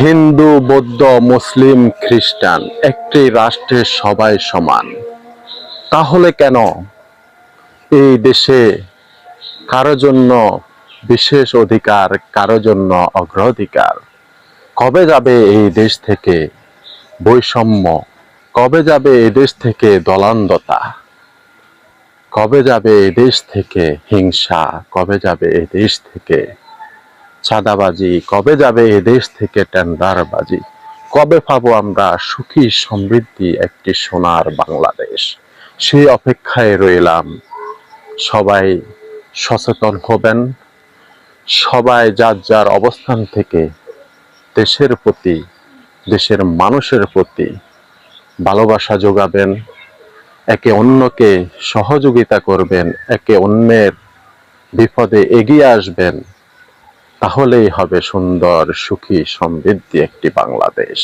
হিন্দু, বৌদ্ধ, মুসলিম, খ্রিস্টান একটি রাষ্ট্রে সবাই সমান। তাহলে কেন এই দেশে কারও জন্য বিশেষ অধিকার, কারও জন্য অগ্রাধিকার? কবে যাবে এই দেশ থেকে বৈষম্য? কবে যাবে এই দেশ থেকে দলান্দতা কবে যাবে এই দেশ থেকে হিংসা? কবে যাবে এই দেশ থেকে চাঁদাবাজি, কবে যাবে এ দেশ থেকে টেন্ডারবাজি? কবে পাবো আমরা সুখী সমৃদ্ধি একটি সোনার বাংলাদেশ? সেই অপেক্ষায় রইলাম। সবাই সচেতন হবেন। সবাই যার যার অবস্থান থেকে দেশের প্রতি, দেশের মানুষের প্রতি ভালোবাসা যোগাবেন। একে অন্যকে সহযোগিতা করবেন। একে অন্যের বিপদে এগিয়ে আসবেন। তাহলেই হবে সুন্দর সুখী সমৃদ্ধি একটি বাংলাদেশ।